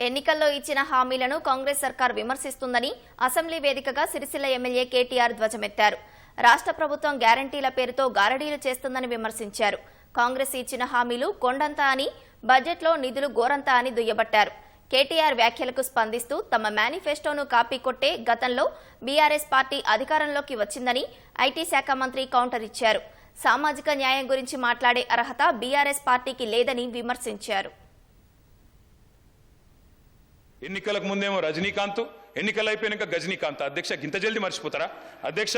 ఎన్నికల్లో ఇచ్చిన హామీలను కాంగ్రెస్ సర్కార్ విమర్శిస్తుందని అసెంబ్లీ వేదికగా సిరిసిల్ల ఎమ్మెల్యే కేటీఆర్ ధ్వజమెత్తారు. రాష్ట్ర ప్రభుత్వం గ్యారంటీల పేరుతో గారడీలు చేస్తుందని విమర్శించారు. కాంగ్రెస్ ఇచ్చిన హామీలు కొండంతా అని బడ్జెట్లో నిధులు గోరంతా అని దుయ్యబట్టారు. కేటీఆర్ వ్యాఖ్యలకు స్పందిస్తూ తమ మేనిఫెస్టోను కాపీ కొట్టే గతంలో బీఆర్ఎస్ పార్టీ అధికారంలోకి వచ్చిందని ఐటీ శాఖ మంత్రి కౌంటర్ ఇచ్చారు. సామాజిక న్యాయం గురించి మాట్లాడే అర్హత బీఆర్ఎస్ పార్టీకి లేదని విమర్శించారు. ఎన్నికలకు ముందేమో రజనీకాంత్ ఎన్నికలు అయిపోయినాక గజనీకాంత్. అధ్యక్ష గింత జల్ది మర్చిపోతారా? అధ్యక్ష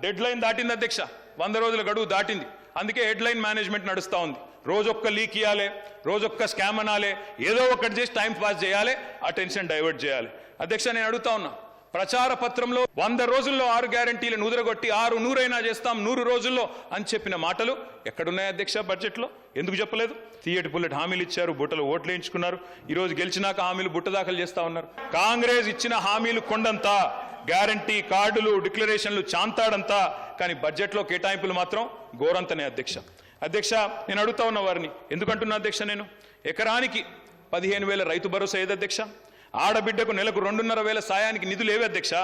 డెడ్ లైన్ దాటింది అధ్యక్ష. వంద రోజుల గడువు దాటింది. అందుకే హెడ్ లైన్ మేనేజ్మెంట్ నడుస్తూ ఉంది. రోజొక్క లీక్ ఇవ్వాలి రోజొక్క స్కామ్ అనాలి ఏదో ఒకటి చేసి టైం పాస్ చేయాలి ఆ టెన్షన్ డైవర్ట్ చేయాలి. అధ్యక్ష నేను అడుగుతా ఉన్నా. ప్రచార పత్రంలో వంద రోజుల్లో ఆరు గ్యారంటీలను ఉదరగొట్టి ఆరు నూరైనా చేస్తాం నూరు రోజుల్లో అని చెప్పిన మాటలు ఎక్కడున్నాయి అధ్యక్ష బడ్జెట్లో? ఎందుకు చెప్పలేదు? తీయటి పుల్లటి హామీలు ఇచ్చారు బుట్టలు ఓట్లు వేయించుకున్నారు. ఈరోజు గెలిచినాక హామీలు బుట్ట దాఖలు చేస్తా ఉన్నారు. కాంగ్రెస్ ఇచ్చిన హామీలు కొండంతా గ్యారంటీ కార్డులు డిక్లరేషన్లు చాంతాడంతా కానీ బడ్జెట్లో కేటాయింపులు మాత్రం ఘోరంతనే అధ్యక్ష. అధ్యక్ష నేను అడుగుతా ఉన్న వారిని ఎందుకంటున్నా అధ్యక్ష నేను? ఎకరానికి పదిహేను వేల రైతు భరోసా ఏది అధ్యక్ష? ఆడబిడ్డకు నెలకు రెండున్నర వేల సాయానికి నిధులు ఏవి అధ్యక్ష.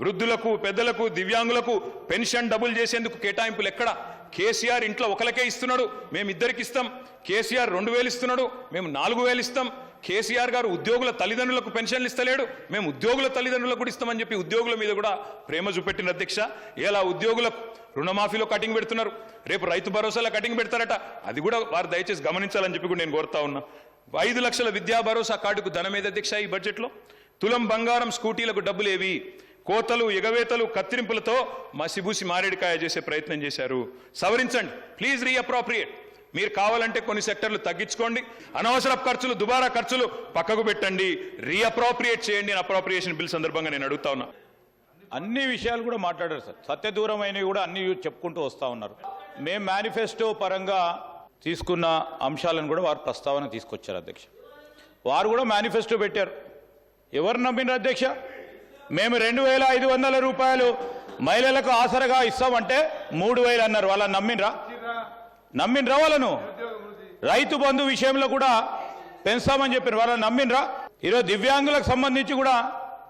వృద్ధులకు పెద్దలకు దివ్యాంగులకు పెన్షన్ డబుల్ చేసేందుకు కేటాయింపులు ఎక్కడ? కేసీఆర్ ఇంట్లో ఒకరికే ఇస్తున్నాడు మేము ఇద్దరికి ఇస్తాం. కేసీఆర్ రెండు వేలు ఇస్తున్నాడు మేము నాలుగు వేలు ఇస్తాం. కేసీఆర్ గారు ఉద్యోగుల తల్లిదండ్రులకు పెన్షన్లు ఇస్తలేడు మేము ఉద్యోగుల తల్లిదండ్రులకు కూడా ఇస్తామని చెప్పి ఉద్యోగుల మీద కూడా ప్రేమ చూపెట్టిన అధ్యక్ష. ఎలా ఉద్యోగులకు రుణమాఫీలో కటింగ్ పెడుతున్నారు? రేపు రైతు భరోసాలో కటింగ్ పెడతారట. అది కూడా వారు దయచేసి గమనించాలని చెప్పి కూడా నేను కోరుతా ఉన్నా. ఐదు లక్షల విద్యా భరోసా కార్డుకు ధనమేద దీక్ష ఈ బడ్జెట్లో? తులం బంగారం స్కూటీలకు డబ్బులేవి కోతలు ఎగవేతలు కత్తిరింపులతో మసిబూసి మారేడికాయ చేసే ప్రయత్నం చేశారు. సవరించండి. ప్లీజ్ రీఅప్రోప్రియేట్ మీరు కావాలంటే కొన్ని సెక్టర్లు తగ్గించుకోండి. అనవసర ఖర్చులు దుబారా ఖర్చులు పక్కకు పెట్టండి. రీఅప్రోప్రియేట్ చేయండి అని అప్రోప్రియేషన్ బిల్ సందర్భంగా నేను అడుగుతా ఉన్నా. అన్ని విషయాలు కూడా మాట్లాడారు సార్. సత్యదూరమైనవి కూడా అన్ని చెప్పుకుంటూ వస్తూ ఉన్నారు. మేము మేనిఫెస్టో పరంగా తీసుకున్న అంశాలను కూడా వారు ప్రస్తావన తీసుకొచ్చారు అధ్యక్ష. వారు కూడా మేనిఫెస్టో పెట్టారు. ఎవరు నమ్మినారు అధ్యక్ష? మేము రెండు వేల ఐదు వందల రూపాయలు మహిళలకు ఆసరగా ఇస్తామంటే మూడు వేలు అన్నారు. వాళ్ళని నమ్మినరా నమ్మినరా వాళ్ళను? రైతు బంధు విషయంలో కూడా పెంచామని చెప్పిన వాళ్ళని నమ్మినరా ఈరోజు దివ్యాంగులకు సంబంధించి కూడా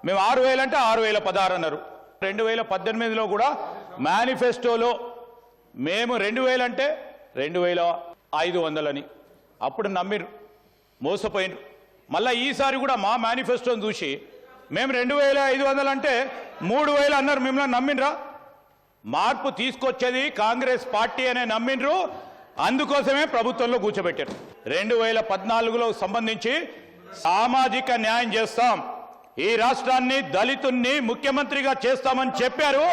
మేము ఆరు అంటే ఆరు వేల పదహారు అన్నారు. రెండు వేల పద్దెనిమిదిలో కూడా మేనిఫెస్టోలో మేము రెండు వేలంటే అంటే రెండు వేల ఐదు వందలని. అప్పుడు నమ్మిరు మోసపోయినరు మళ్ళీ ఈసారి కూడా మా మేనిఫెస్టోని చూసి మేము రెండు వేల ఐదు వందలు అంటే మూడు వేలు అన్నారు మిమ్మల్ని నమ్మినరా మార్పు తీసుకొచ్చేది కాంగ్రెస్ పార్టీ అనే నమ్మిండ్రు. అందుకోసమే ప్రభుత్వంలో కూర్చోబెట్టారు. రెండు వేల పద్నాలుగులో సంబంధించి సామాజిక న్యాయం చేస్తాం. ఈ రాష్ట్రాన్ని దళితుణ్ణి ముఖ్యమంత్రిగా చేస్తామని చెప్పారు.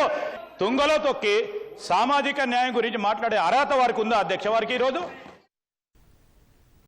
తుంగలో తొక్కి సామాజిక న్యాయం గురించి మాట్లాడే అర్హత వారికి ఉందా అధ్యక్ష వారికి ఈరోజు?